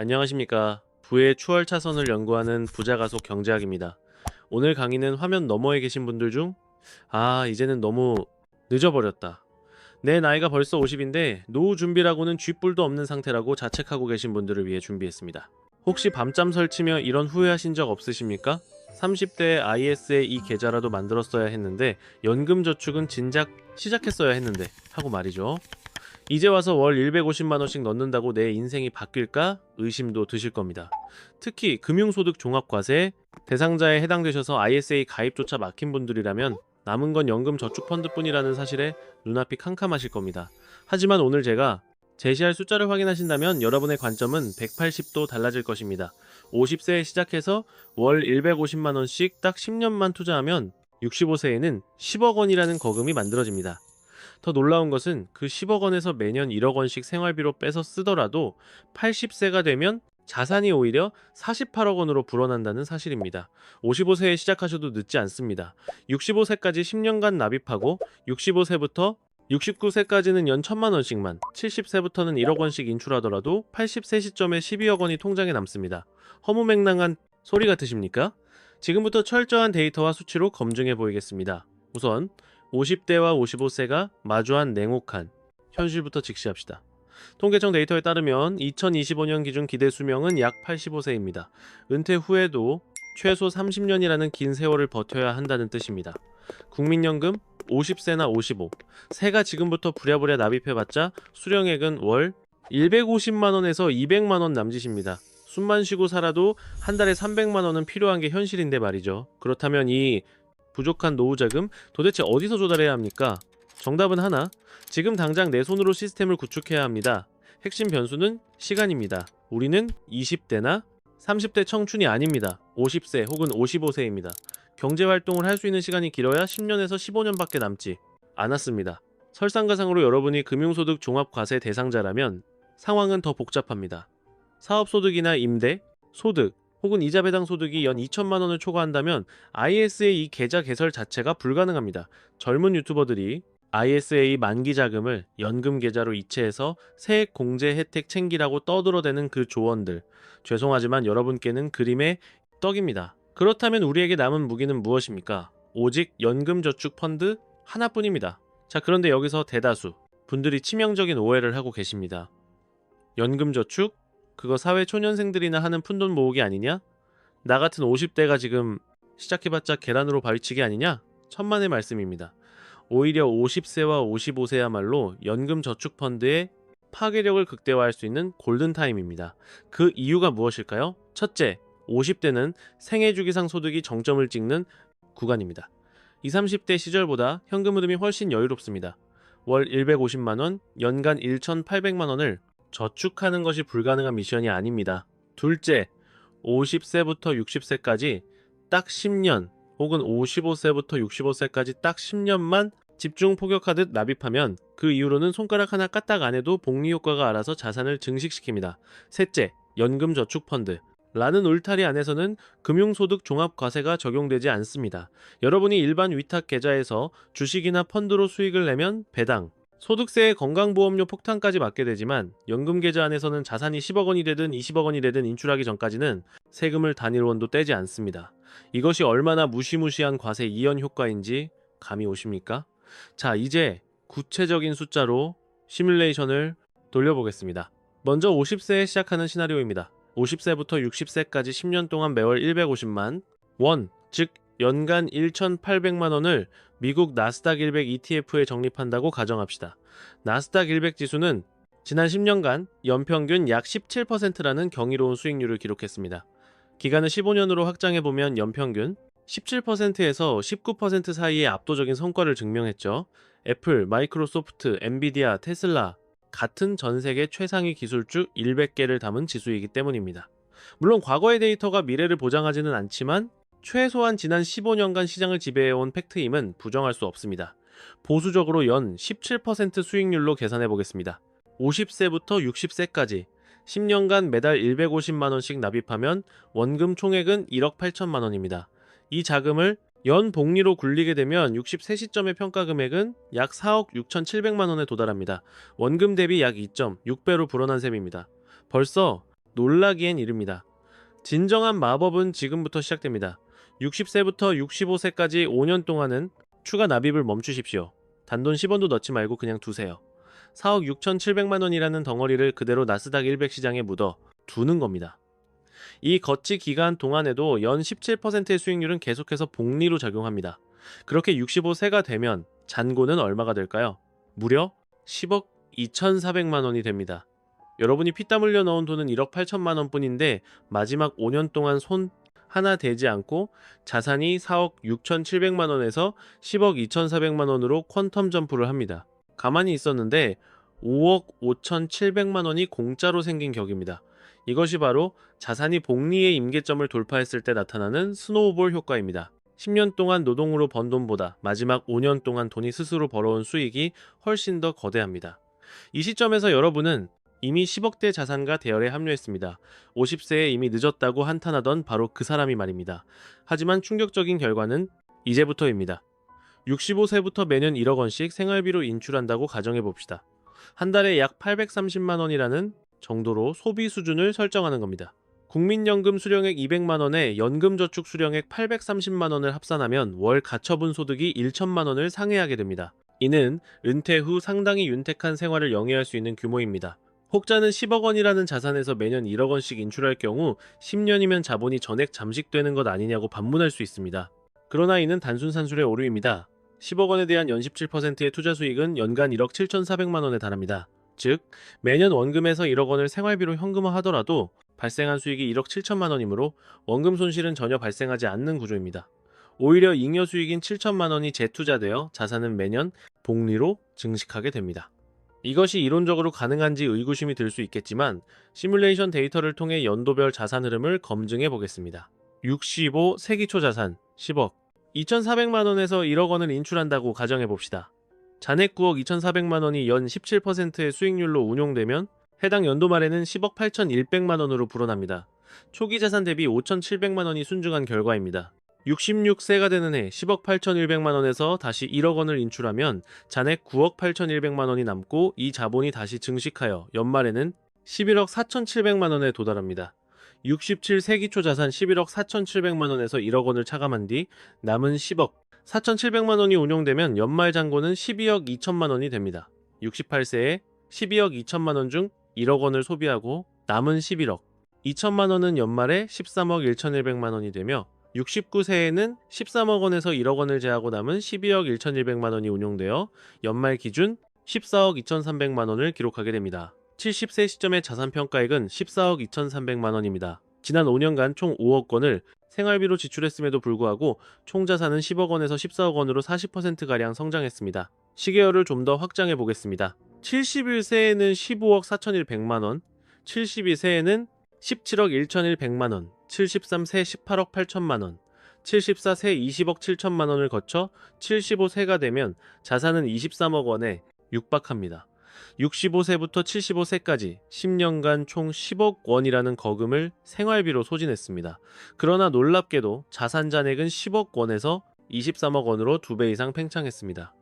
안녕하십니까. 부의 추월 차선을 연구하는 부자가속 경제학입니다. 오늘 강의는 화면 너머에 계신 분들 중, 아, 이제는 너무 늦어버렸다. 내 나이가 벌써 50인데 노후 준비라고는 쥐뿔도 없는 상태라고 자책하고 계신 분들을 위해 준비했습니다. 혹시 밤잠 설치며 이런 후회하신 적 없으십니까? 30대에 IS의 이 계좌라도 만들었어야 했는데 연금 저축은 진작 시작했어야 했는데 하고 말이죠. 이제 와서 월 150만 원씩 넣는다고 내 인생이 바뀔까 의심도 드실 겁니다. 특히 금융소득 종합과세 대상자에 해당되셔서 ISA 가입조차 막힌 분들이라면 남은 건 연금 저축 펀드뿐이라는 사실에 눈앞이 캄캄하실 겁니다. 하지만 오늘 제가 제시할 숫자를 확인하신다면 여러분의 관점은 180도 달라질 것입니다. 50세에 시작해서 월 150만 원씩 딱 10년만 투자하면 65세에는 10억 원이라는 거금이 만들어집니다. 더 놀라운 것은 그 10억 원에서 매년 1억 원씩 생활비로 빼서 쓰더라도 80세가 되면 자산이 오히려 48억 원으로 불어난다는 사실입니다. 55세에 시작하셔도 늦지 않습니다. 65세까지 10년간 납입하고 65세부터 69세까지는 연 1000만 원씩만, 70세부터는 1억 원씩 인출하더라도 80세 시점에 12억 원이 통장에 남습니다. 허무맹랑한 소리 같으십니까? 지금부터 철저한 데이터와 수치로 검증해 보이겠습니다. 우선 50대와 55세가 마주한 냉혹한 현실부터 직시합시다. 통계청 데이터에 따르면 2025년 기준 기대 수명은 약 85세입니다. 은퇴 후에도 최소 30년이라는 긴 세월을 버텨야 한다는 뜻입니다. 국민연금 50세나 55. 세가 지금부터 부랴부랴 납입해봤자 수령액은 월 150만 원에서 200만 원 남짓입니다. 숨만 쉬고 살아도 한 달에 300만 원은 필요한 게 현실인데 말이죠. 그렇다면 이 부족한 노후 자금 도대체 어디서 조달해야 합니까? 정답은 하나. 지금 당장 내 손으로 시스템을 구축해야 합니다. 핵심 변수는 시간입니다. 우리는 20대나 30대 청춘이 아닙니다. 50세 혹은 55세입니다. 경제 활동을 할 수 있는 시간이 길어야 10년에서 15년밖에 남지 않았습니다. 설상가상으로 여러분이 금융소득 종합과세 대상자라면 상황은 더 복잡합니다. 사업소득이나 임대, 소득, 혹은 이자 배당 소득이 연 2천만 원을 초과한다면 ISA 이 계좌 개설 자체가 불가능합니다. 젊은 유튜버들이 ISA 만기 자금을 연금 계좌로 이체해서 세액 공제 혜택 챙기라고 떠들어대는 그 조언들. 죄송하지만 여러분께는 그림의 떡입니다. 그렇다면 우리에게 남은 무기는 무엇입니까? 오직 연금 저축 펀드 하나뿐입니다. 자, 그런데 여기서 대다수 분들이 치명적인 오해를 하고 계십니다. 연금 저축? 그거 사회 초년생들이나 하는 푼돈 모으기 아니냐? 나 같은 50대가 지금 시작해봤자 계란으로 바위치기 아니냐? 천만의 말씀입니다. 오히려 50세와 55세야말로 연금 저축 펀드의 파괴력을 극대화할 수 있는 골든타임입니다. 그 이유가 무엇일까요? 첫째, 50대는 생애 주기상 소득이 정점을 찍는 구간입니다. 20, 30대 시절보다 현금 흐름이 훨씬 여유롭습니다. 월 150만원, 연간 1,800만원을 저축하는 것이 불가능한 미션이 아닙니다. 둘째, 50세부터 60세까지 딱 10년 혹은 55세부터 65세까지 딱 10년만 집중 포격하듯 납입하면 그 이후로는 손가락 하나 까딱 안 해도 복리 효과가 알아서 자산을 증식시킵니다. 셋째, 연금 저축 펀드. 라는 울타리 안에서는 금융소득 종합과세가 적용되지 않습니다. 여러분이 일반 위탁 계좌에서 주식이나 펀드로 수익을 내면 배당, 소득세에 건강보험료 폭탄까지 맞게 되지만 연금 계좌 안에서는 자산이 10억 원이 되든 20억 원이 되든 인출하기 전까지는 세금을 단일 원도 떼지 않습니다. 이것이 얼마나 무시무시한 과세 이연 효과인지 감이 오십니까? 자, 이제 구체적인 숫자로 시뮬레이션을 돌려보겠습니다. 먼저 50세에 시작하는 시나리오입니다. 50세부터 60세까지 10년 동안 매월 150만 원, 즉 연간 1,800만 원을 미국 나스닥 100 ETF에 적립한다고 가정합시다. 나스닥 100 지수는 지난 10년간 연평균 약 17%라는 경이로운 수익률을 기록했습니다. 기간을 15년으로 확장해 보면 연평균 17%에서 19% 사이의 압도적인 성과를 증명했죠. 애플, 마이크로소프트, 엔비디아, 테슬라 같은 전 세계 최상위 기술주 100개를 담은 지수이기 때문입니다. 물론 과거의 데이터가 미래를 보장하지는 않지만 최소한 지난 15년간 시장을 지배해온 팩트임은 부정할 수 없습니다. 보수적으로 연 17% 수익률로 계산해 보겠습니다. 50세부터 60세까지 10년간 매달 150만원씩 납입하면 원금 총액은 1억 8천만 원입니다. 이 자금을 연 복리로 굴리게 되면 60세 시점의 평가 금액은 약 4억 6,700만 원에 도달합니다. 원금 대비 약 2.6배로 불어난 셈입니다. 벌써 놀라기엔 이릅니다. 진정한 마법은 지금부터 시작됩니다. 60세부터 65세까지 5년 동안은 추가 납입을 멈추십시오. 단돈 10원도 넣지 말고 그냥 두세요. 4억 6,700만 원이라는 덩어리를 그대로 나스닥 100 시장에 묻어 두는 겁니다. 이 거치 기간 동안에도 연 17%의 수익률은 계속해서 복리로 작용합니다. 그렇게 65세가 되면 잔고는 얼마가 될까요? 무려 10억 2,400만 원이 됩니다. 여러분이 피땀 흘려 넣은 돈은 1억 8천만 원뿐인데 마지막 5년 동안 손 하나 대지 않고 자산이 4억 6,700만 원에서 10억 2,400만 원으로 퀀텀 점프를 합니다. 가만히 있었는데 5억 5,700만 원이 공짜로 생긴 격입니다. 이것이 바로 자산이 복리의 임계점을 돌파했을 때 나타나는 스노우볼 효과입니다. 10년 동안 노동으로 번 돈보다 마지막 5년 동안 돈이 스스로 벌어온 수익이 훨씬 더 거대합니다. 이 시점에서 여러분은 이미 10억대 자산가 대열에 합류했습니다. 50세에 이미 늦었다고 한탄하던 바로 그 사람이 말입니다. 하지만 충격적인 결과는 이제부터입니다. 65세부터 매년 1억 원씩 생활비로 인출한다고 가정해 봅시다. 한 달에 약 830만 원이라는 정도로 소비 수준을 설정하는 겁니다. 국민연금 수령액 200만 원에 연금저축 수령액 830만 원을 합산하면 월 가처분 소득이 1천만 원을 상회하게 됩니다. 이는 은퇴 후 상당히 윤택한 생활을 영위할 수 있는 규모입니다. 혹자는 10억 원이라는 자산에서 매년 1억 원씩 인출할 경우 10년이면 자본이 전액 잠식되는 것 아니냐고 반문할 수 있습니다. 그러나 이는 단순 산술의 오류입니다. 10억 원에 대한 연 17%의 투자 수익은 연간 1억 7,400만 원에 달합니다. 즉, 매년 원금에서 1억 원을 생활비로 현금화하더라도 발생한 수익이 1억 7천만 원이므로 원금 손실은 전혀 발생하지 않는 구조입니다. 오히려 잉여 수익인 7천만 원이 재투자되어 자산은 매년 복리로 증식하게 됩니다. 이것이 이론적으로 가능한지 의구심이 들 수 있겠지만 시뮬레이션 데이터를 통해 연도별 자산 흐름을 검증해 보겠습니다. 65 세기초 자산 10억 2,400만 원에서 1억 원을 인출한다고 가정해 봅시다. 잔액 9억 2,400만 원이 연 17%의 수익률로 운용되면 해당 연도 말에는 10억 8,100만 원으로 불어납니다. 초기 자산 대비 5,700만 원이 순증한 결과입니다. 66세가 되는 해 10억 8,100만 원에서 다시 1억 원을 인출하면 잔액 9억 8,100만 원이 남고 이 자본이 다시 증식하여 연말에는 11억 4,700만 원에 도달합니다. 67 세기 초 자산 11억 4,700만 원에서 1억 원을 차감한 뒤 남은 10억 4,700만 원이 운용되면 연말 잔고는 12억 2천만 원이 됩니다. 68세에 12억 2천만 원 중 1억 원을 소비하고 남은 11억 2천만 원은 연말에 13억 1,100만 원이 되며 69세에는 13억 원에서 1억 원을 제하고 남은 12억 1,100만 원이 운용되어 연말 기준 14억 2,300만 원을 기록하게 됩니다. 70세 시점의 자산 평가액은 14억 2,300만 원입니다. 지난 5년간 총 5억 원을 생활비로 지출했음에도 불구하고 총 자산은 10억 원에서 14억 원으로 40%가량 성장했습니다. 시계열을 좀 더 확장해 보겠습니다. 71세에는 15억 4,100만 원, 72세에는 17억 1,100만 원, 73세 18억 8천만 원, 74세 20억 7천만 원을 거쳐 75세가 되면 자산은 23억 원에 육박합니다. 65세부터 75세까지 10년간 총 10억 원이라는 거금을 생활비로 소진했습니다. 그러나 놀랍게도 자산 잔액은 10억 원에서 23억 원으로 2배 이상 팽창했습니다.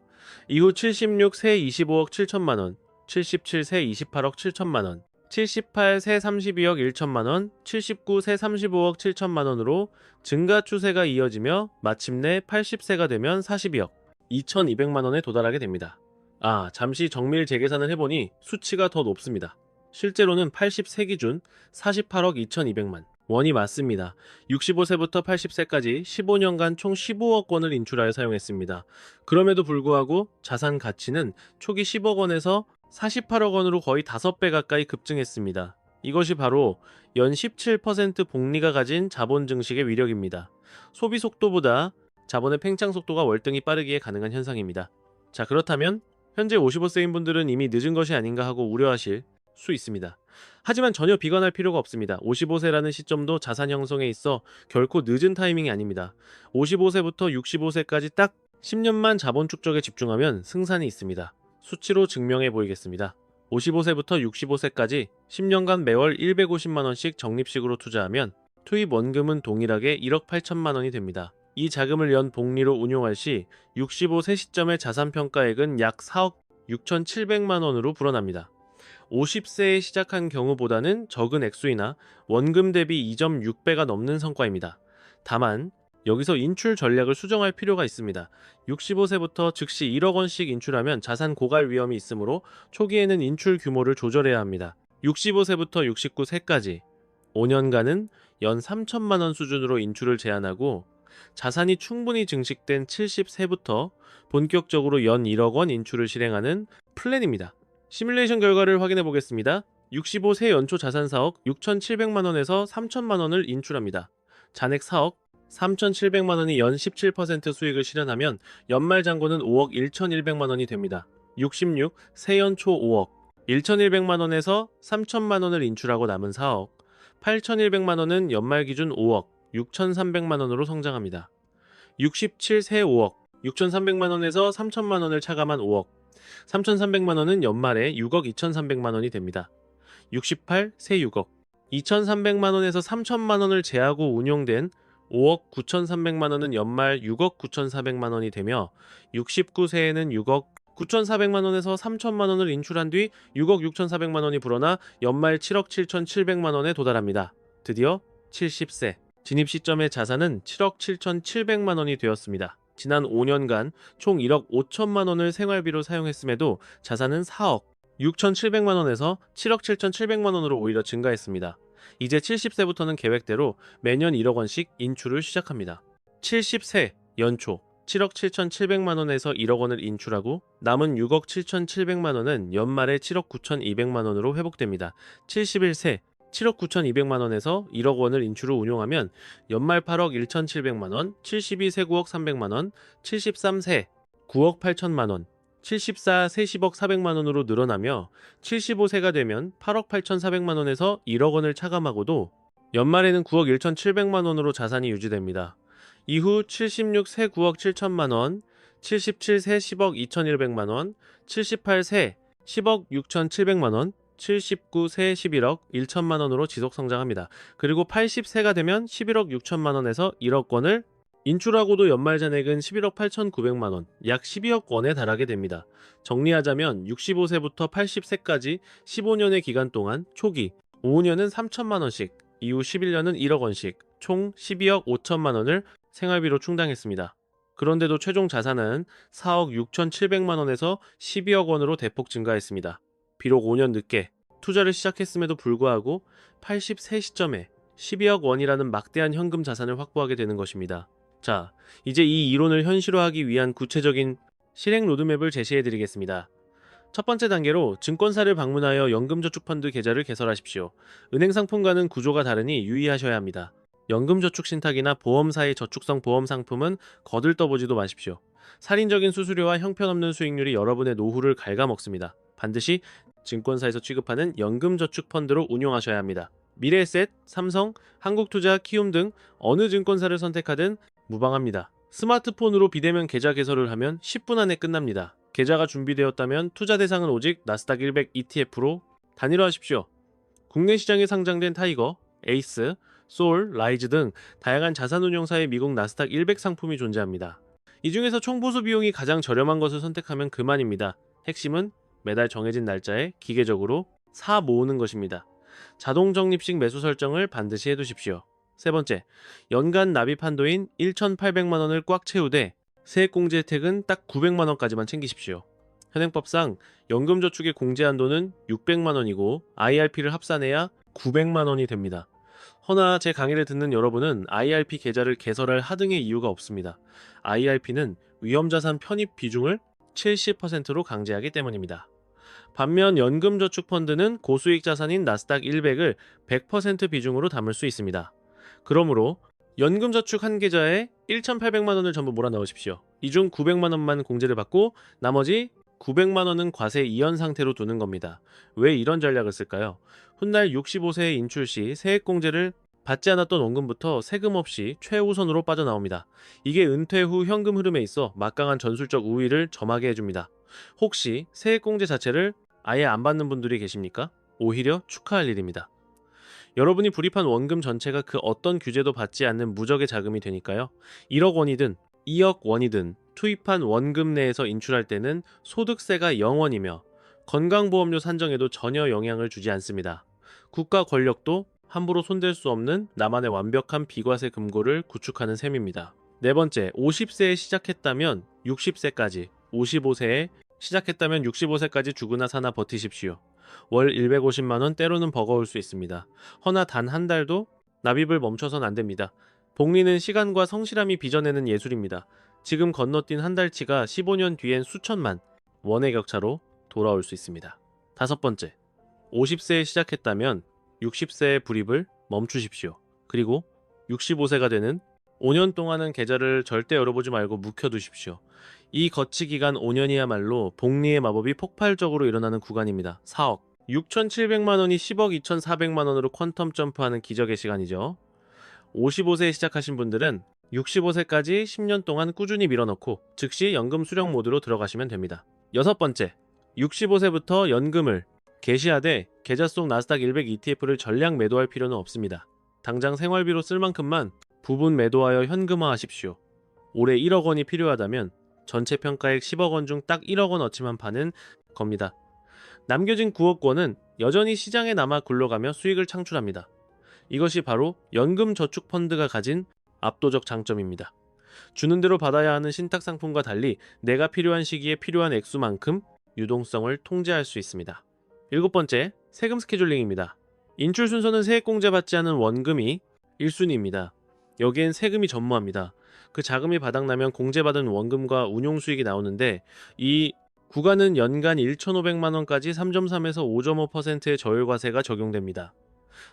이후 76세 25억 7천만 원, 77세 28억 7천만 원, 78 세 32억 1천만 원, 79 세 35억 7천만 원으로 증가 추세가 이어지며 마침내 80세가 되면 42억 2,200만 원에 도달하게 됩니다. 아, 잠시 정밀 재계산을 해보니 수치가 더 높습니다. 실제로는 80세 기준 48억 2,200만 원이 맞습니다. 65세부터 80세까지 15년간 총 15억 원을 인출하여 사용했습니다. 그럼에도 불구하고 자산 가치는 초기 10억 원에서 48억 원으로 거의 5배 가까이 급증했습니다. 이것이 바로 연 17% 복리가 가진 자본 증식의 위력입니다. 소비 속도보다 자본의 팽창 속도가 월등히 빠르기에 가능한 현상입니다. 자, 그렇다면 현재 55세인 분들은 이미 늦은 것이 아닌가 하고 우려하실 수 있습니다. 하지만 전혀 비관할 필요가 없습니다. 55세라는 시점도 자산 형성에 있어 결코 늦은 타이밍이 아닙니다. 55세부터 65세까지 딱 10년만 자본 축적에 집중하면 승산이 있습니다. 수치로 증명해 보이겠습니다. 55세부터 65세까지 10년간 매월 150만원씩 적립식으로 투자하면 투입 원금은 동일하게 1억 8천만 원이 됩니다. 이 자금을 연 복리로 운용할 시 65세 시점의 자산 평가액은 약 4억 6,700만 원으로 불어납니다. 50세에 시작한 경우보다는 적은 액수이나 원금 대비 2.6배가 넘는 성과입니다. 다만 여기서 인출 전략을 수정할 필요가 있습니다. 65세부터 즉시 1억 원씩 인출하면 자산 고갈 위험이 있으므로 초기에는 인출 규모를 조절해야 합니다. 65세부터 69세까지 5년간은 연 3천만 원 수준으로 인출을 제한하고 자산이 충분히 증식된 70세부터 본격적으로 연 1억 원 인출을 실행하는 플랜입니다. 시뮬레이션 결과를 확인해 보겠습니다. 65세 연초 자산 4억 6,700만 원에서 3천만 원을 인출합니다. 잔액 4억 3,700만 원이 연 17% 수익을 실현하면 연말 잔고는 5억 1,100만 원이 됩니다. 66 세연 초 5억 1,100만 원에서 3천만 원을 인출하고 남은 4억 8,100만 원은 연말 기준 5억 6,300만 원으로 성장합니다. 67 세 5억 6,300만 원에서 3천만 원을 차감한 5억 3,300만 원은 연말에 6억 2,300만 원이 됩니다. 68 세 6억 2,300만 원에서 3천만 원을 제하고 운용된 5억 9,300만 원은 연말 6억 9,400만 원이 되며 69세에는 6억 9,400만 원에서 3천만 원을 인출한 뒤 6억 6,400만 원이 불어나 연말 7억 7,700만 원에 도달합니다. 드디어 70세 진입 시점의 자산은 7억 7,700만 원이 되었습니다. 지난 5년간 총 1억 5천만 원을 생활비로 사용했음에도 자산은 4억 6,700만 원에서 7억 7,700만 원으로 오히려 증가했습니다. 이제 70세부터는 계획대로 매년 1억 원씩 인출을 시작합니다. 70세 연초 7억 7,700만 원에서 1억 원을 인출하고 남은 6억 7,700만 원은 연말에 7억 9,200만 원으로 회복됩니다. 71세 7억 9,200만 원에서 1억 원을 인출 후 운용하면 연말 8억 1,700만 원, 72세 9억 300만 원, 73세 9억 8천만 원, 74세 10억 400만 원으로 늘어나며 75세가 되면 8억 8,400만 원에서 1억 원을 차감하고도 연말에는 9억 1,700만 원으로 자산이 유지됩니다. 이후 76세 9억 7천만 원, 77세 10억 2,100만 원, 78세 10억 6,700만 원, 79세 11억 1천만 원으로 지속 성장합니다. 그리고 80세가 되면 11억 6천만 원에서 1억 원을 인출하고도 연말 잔액은 11억 8,900만 원, 약 12억 원에 달하게 됩니다. 정리하자면 65세부터 80세까지 15년의 기간 동안 초기 5년은 3천만 원씩, 이후 11년은 1억 원씩, 총 12억 5천만 원을 생활비로 충당했습니다. 그런데도 최종 자산은 4억 6,700만 원에서 12억 원으로 대폭 증가했습니다. 비록 5년 늦게 투자를 시작했음에도 불구하고 80세 시점에 12억 원이라는 막대한 현금 자산을 확보하게 되는 것입니다. 자, 이제 이 이론을 현실화하기 위한 구체적인 실행 로드맵을 제시해 드리겠습니다. 첫 번째 단계로 증권사를 방문하여 연금저축펀드 계좌를 개설하십시오. 은행 상품과는 구조가 다르니 유의하셔야 합니다. 연금저축 신탁이나 보험사의 저축성 보험 상품은 거들떠보지도 마십시오. 살인적인 수수료와 형편없는 수익률이 여러분의 노후를 갉아먹습니다. 반드시 증권사에서 취급하는 연금저축펀드로 운용하셔야 합니다. 미래에셋, 삼성, 한국투자, 키움 등 어느 증권사를 선택하든 무방합니다. 스마트폰으로 비대면 계좌 개설을 하면 10분 안에 끝납니다. 계좌가 준비되었다면 투자 대상은 오직 나스닥 100 ETF로 단일화하십시오. 국내 시장에 상장된 타이거, 에이스, 소울, 라이즈 등 다양한 자산운용사의 미국 나스닥 100 상품이 존재합니다. 이 중에서 총보수 비용이 가장 저렴한 것을 선택하면 그만입니다. 핵심은 매달 정해진 날짜에 기계적으로 사 모으는 것입니다. 자동 적립식 매수 설정을 반드시 해두십시오. 세 번째, 연간 납입 한도인 1,800만 원을 꽉 채우되 세액 공제 혜택은 딱 900만 원까지만 챙기십시오. 현행법상 연금저축의 공제 한도는 600만 원이고 IRP를 합산해야 900만 원이 됩니다. 허나 제 강의를 듣는 여러분은 IRP 계좌를 개설할 하등의 이유가 없습니다. IRP는 위험자산 편입 비중을 70%로 강제하기 때문입니다. 반면 연금저축펀드는 고수익 자산인 나스닥 100을 100% 비중으로 담을 수 있습니다. 그러므로 연금저축 한 계좌에 1,800만 원을 전부 몰아넣으십시오. 이 중 900만 원만 공제를 받고 나머지 900만 원은 과세 이연 상태로 두는 겁니다. 왜 이런 전략을 쓸까요? 훗날 65세 인출 시 세액 공제를 받지 않았던 원금부터 세금 없이 최우선으로 빠져나옵니다. 이게 은퇴 후 현금 흐름에 있어 막강한 전술적 우위를 점하게 해줍니다. 혹시 세액 공제 자체를 아예 안 받는 분들이 계십니까? 오히려 축하할 일입니다. 여러분이 불입한 원금 전체가 그 어떤 규제도 받지 않는 무적의 자금이 되니까요. 1억 원이든 2억 원이든 투입한 원금 내에서 인출할 때는 소득세가 0원이며 건강보험료 산정에도 전혀 영향을 주지 않습니다. 국가 권력도 함부로 손댈 수 없는 나만의 완벽한 비과세 금고를 구축하는 셈입니다. 네 번째, 50세에 시작했다면 60세까지, 55세에 시작했다면 65세까지 죽으나 사나 버티십시오. 월 150만원 때로는 버거울 수 있습니다. 허나 단 한 달도 납입을 멈춰선 안 됩니다. 복리는 시간과 성실함이 빚어내는 예술입니다. 지금 건너뛴 한 달치가 15년 뒤엔 수천만 원의 격차로 돌아올 수 있습니다. 다섯 번째, 50세에 시작했다면 60세의 불입을 멈추십시오. 그리고 65세가 되는 5년 동안은 계좌를 절대 열어보지 말고 묵혀두십시오. 이 거치 기간 5년이야말로 복리의 마법이 폭발적으로 일어나는 구간입니다. 4억. 6,700만 원이 10억 2,400만 원으로 퀀텀 점프하는 기적의 시간이죠. 55세에 시작하신 분들은 65세까지 10년 동안 꾸준히 밀어넣고 즉시 연금 수령 모드로 들어가시면 됩니다. 여섯 번째, 65세부터 연금을 개시하되 계좌 속 나스닥 100 ETF를 전량 매도할 필요는 없습니다. 당장 생활비로 쓸 만큼만 부분 매도하여 현금화하십시오. 올해 1억 원이 필요하다면 전체 평가액 10억 원 중 딱 1억 원 어치만 파는 겁니다. 남겨진 9억 원은 여전히 시장에 남아 굴러가며 수익을 창출합니다. 이것이 바로 연금 저축 펀드가 가진 압도적 장점입니다. 주는 대로 받아야 하는 신탁 상품과 달리 내가 필요한 시기에 필요한 액수만큼 유동성을 통제할 수 있습니다. 일곱 번째, 세금 스케줄링입니다. 인출 순서는 세액공제 받지 않은 원금이 1순위입니다. 여기엔 세금이 전무합니다. 그 자금이 바닥나면 공제받은 원금과 운용 수익이 나오는데 이 구간은 연간 1,500만 원까지 3.3에서 5.5%의 저율과세가 적용됩니다.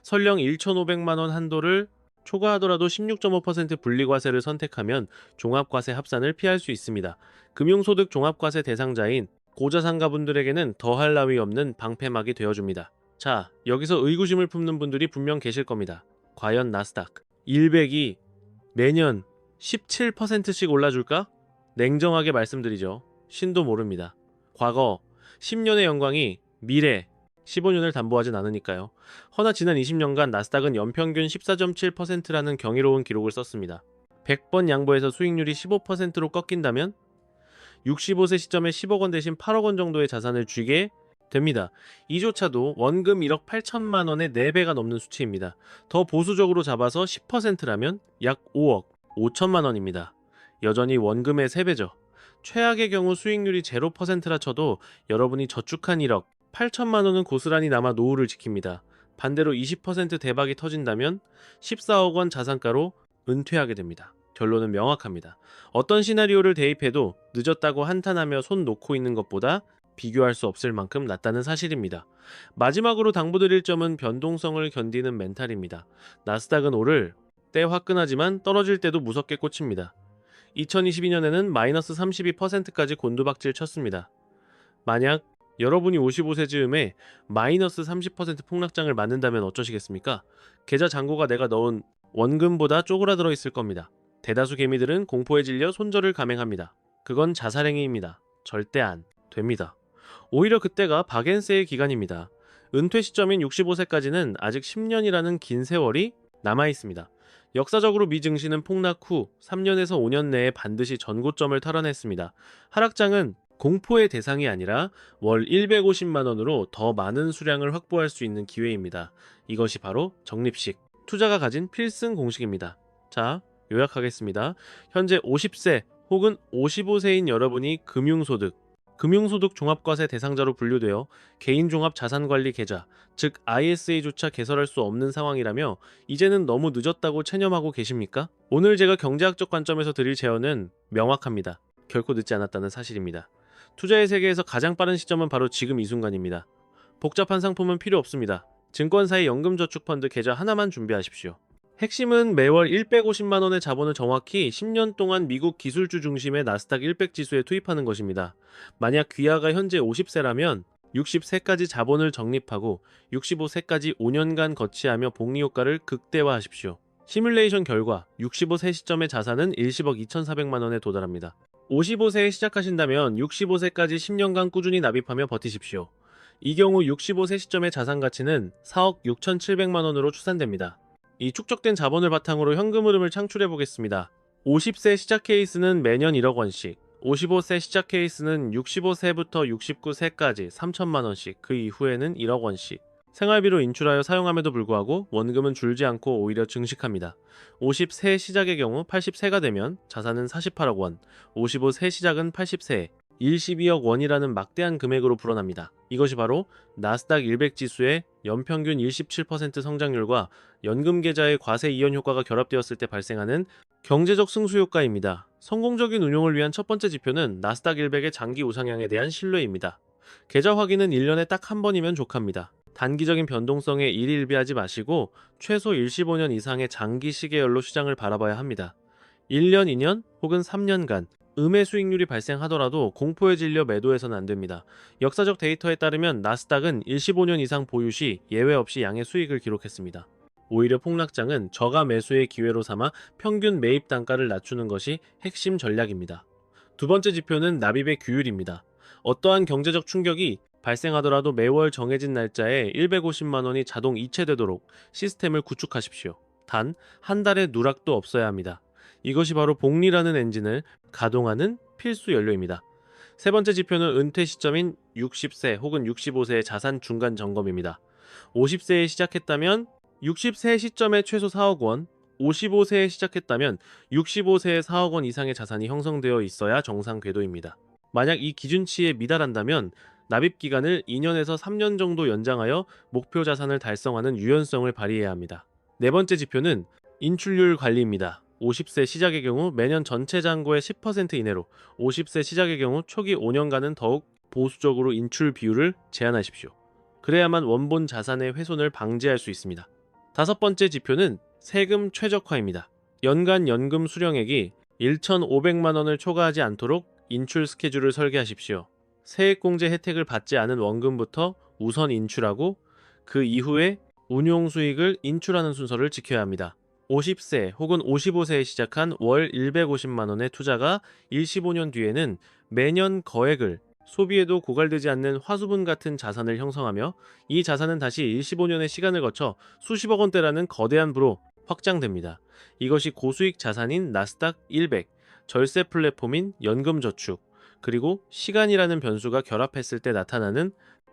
설령 1,500만 원 한도를 초과하더라도 16.5% 분리과세를 선택하면 종합과세 합산을 피할 수 있습니다. 금융소득 종합과세 대상자인 고자산가분들에게는 더할 나위 없는 방패막이 되어줍니다. 자, 여기서 의구심을 품는 분들이 분명 계실 겁니다. 과연 나스닥 100이 매년 17%씩 올라줄까? 냉정하게 말씀드리죠. 신도 모릅니다. 과거 10년의 영광이 미래 15년을 담보하진 않으니까요. 허나 지난 20년간 나스닥은 연평균 14.7%라는 경이로운 기록을 썼습니다. 100번 양보해서 수익률이 15%로 꺾인다면 65세 시점에 10억 원 대신 8억 원 정도의 자산을 쥐게 됩니다. 이조차도 원금 1억 8천만 원의 4배가 넘는 수치입니다. 더 보수적으로 잡아서 10%라면 약 5억 5천만 원입니다. 여전히 원금의 3배죠. 최악의 경우 수익률이 0%라 쳐도 여러분이 저축한 1억 8천만 원은 고스란히 남아 노후를 지킵니다. 반대로 20% 대박이 터진다면 14억 원 자산가로 은퇴하게 됩니다. 결론은 명확합니다. 어떤 시나리오를 대입해도 늦었다고 한탄하며 손 놓고 있는 것보다 비교할 수 없을 만큼 낫다는 사실입니다. 마지막으로 당부드릴 점은 변동성을 견디는 멘탈입니다. 나스닥은 오를 때 화끈하지만 떨어질 때도 무섭게 꽂힙니다. 2022년에는 마이너스 32%까지 곤두박질 쳤습니다. 만약 여러분이 55세 즈음에 마이너스 30% 폭락장을 맞는다면 어쩌시겠습니까? 계좌 잔고가 내가 넣은 원금보다 쪼그라들어 있을 겁니다. 대다수 개미들은 공포에 질려 손절을 감행합니다. 그건 자살행위입니다. 절대 안 됩니다. 오히려 그때가 박앤세의 기간입니다. 은퇴 시점인 65세까지는 아직 10년이라는 긴 세월이 남아 있습니다. 역사적으로 미 증시는 폭락 후 3년에서 5년 내에 반드시 전고점을 탈환했습니다. 하락장은 공포의 대상이 아니라 월 150만 원으로 더 많은 수량을 확보할 수 있는 기회입니다. 이것이 바로 적립식, 투자가 가진 필승 공식입니다. 자, 요약하겠습니다. 현재 50세 혹은 55세인 여러분이 금융소득, 금융소득 종합과세 대상자로 분류되어 개인종합자산관리 계좌, 즉 ISA조차 개설할 수 없는 상황이라며 이제는 너무 늦었다고 체념하고 계십니까? 오늘 제가 경제학적 관점에서 드릴 제언은 명확합니다. 결코 늦지 않았다는 사실입니다. 투자의 세계에서 가장 빠른 시점은 바로 지금 이 순간입니다. 복잡한 상품은 필요 없습니다. 증권사의 연금저축펀드 계좌 하나만 준비하십시오. 핵심은 매월 150만 원의 자본을 정확히 10년 동안 미국 기술주 중심의 나스닥 100 지수에 투입하는 것입니다. 만약 귀하가 현재 50세라면 60세까지 자본을 적립하고 65세까지 5년간 거치하며 복리 효과를 극대화하십시오. 시뮬레이션 결과 65세 시점의 자산은 10억 2,400만 원에 도달합니다. 55세에 시작하신다면 65세까지 10년간 꾸준히 납입하며 버티십시오. 이 경우 65세 시점의 자산 가치는 4억 6,700만 원으로 추산됩니다. 이 축적된 자본을 바탕으로 현금 흐름을 창출해 보겠습니다. 50세 시작 케이스는 매년 1억 원씩, 55세 시작 케이스는 65세부터 69세까지 3천만 원씩, 그 이후에는 1억 원씩. 생활비로 인출하여 사용함에도 불구하고 원금은 줄지 않고 오히려 증식합니다. 50세 시작의 경우 80세가 되면 자산은 48억 원, 55세 시작은 80세에 12억 원이라는 막대한 금액으로 불어납니다. 이것이 바로 나스닥 100 지수의 연평균 27% 성장률과 연금 계좌의 과세 이연 효과가 결합되었을 때 발생하는 경제적 승수 효과입니다. 성공적인 운용을 위한 첫 번째 지표는 나스닥 100의 장기 우상향에 대한 신뢰입니다. 계좌 확인은 1년에 딱 한 번이면 족합니다. 단기적인 변동성에 일일비하지 마시고 최소 15년 이상의 장기 시계열로 시장을 바라봐야 합니다. 1년, 2년 혹은 3년간 음의 수익률이 발생하더라도 공포에 질려 매도해서는 안 됩니다. 역사적 데이터에 따르면 나스닥은 15년 이상 보유 시 예외 없이 양의 수익을 기록했습니다. 오히려 폭락장은 저가 매수의 기회로 삼아 평균 매입 단가를 낮추는 것이 핵심 전략입니다. 두 번째 지표는 납입의 규율입니다. 어떠한 경제적 충격이 발생하더라도 매월 정해진 날짜에 150만 원이 자동 이체되도록 시스템을 구축하십시오. 단 한 달의 누락도 없어야 합니다. 이것이 바로 복리라는 엔진을 가동하는 필수 연료입니다. 세 번째 지표는 은퇴 시점인 60세 혹은 65세의 자산 중간 점검입니다. 50세에 시작했다면 60세 시점에 최소 4억 원, 55세에 시작했다면 65세에 4억 원 이상의 자산이 형성되어 있어야 정상 궤도입니다. 만약 이 기준치에 미달한다면 납입 기간을 2년에서 3년 정도 연장하여 목표 자산을 달성하는 유연성을 발휘해야 합니다. 네 번째 지표는 인출률 관리입니다. 50세 시작의 경우 매년 전체 잔고의 10% 이내로, 50세 시작의 경우 초기 5년간은 더욱 보수적으로 인출 비율을 제한하십시오. 그래야만 원본 자산의 훼손을 방지할 수 있습니다. 다섯 번째 지표는 세금 최적화입니다. 연간 연금 수령액이 1,500만 원을 초과하지 않도록 인출 스케줄을 설계하십시오. 세액공제 혜택을 받지 않은 원금부터 우선 인출하고 그 이후에 운용 수익을 인출하는 순서를 지켜야 합니다. 50세 혹은 55세에 시작한 월 150만 원의 투자가 15년 뒤에는 매년 거액을 소비에도 고갈되지 않는 화수분 같은 자산을 형성하며 이 자산은 다시 15년의 시간을 거쳐 수십억 원대라는 거대한 부로 확장됩니다. 이것이 고수익 자산인 나스닥 100, 절세 플랫폼인 연금저축, 그리고 시간이라는 변수가 결합했을 때 나타나는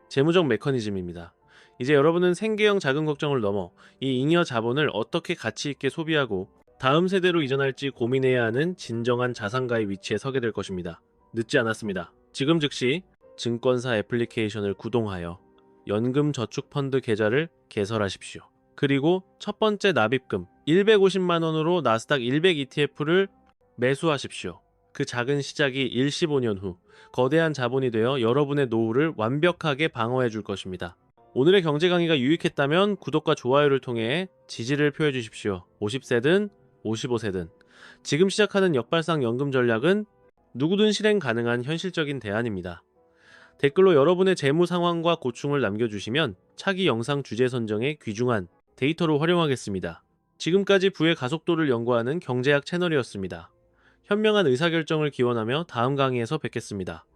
재무적 메커니즘입니다. 이제 여러분은 생계형 자금 걱정을 넘어 이 잉여 자본을 어떻게 가치 있게 소비하고 다음 세대로 이전할지 고민해야 하는 진정한 자산가의 위치에 서게 될 것입니다. 늦지 않았습니다. 지금 즉시 증권사 애플리케이션을 구동하여 연금 저축 펀드 계좌를 개설하십시오. 그리고 첫 번째 납입금 150만 원으로 나스닥 100 ETF를 매수하십시오. 그 작은 시작이 15년 후 거대한 자본이 되어 여러분의 노후를 완벽하게 방어해 줄 것입니다. 오늘의 경제 강의가 유익했다면 구독과 좋아요를 통해 지지를 표해 주십시오. 50세든 55세든 지금 시작하는 역발상 연금 전략은 누구든 실행 가능한 현실적인 대안입니다. 댓글로 여러분의 재무 상황과 고충을 남겨주시면 차기 영상 주제 선정에 귀중한 데이터로 활용하겠습니다. 지금까지 부의 가속도를 연구하는 경제학 채널이었습니다. 현명한 의사결정을 기원하며 다음 강의에서 뵙겠습니다.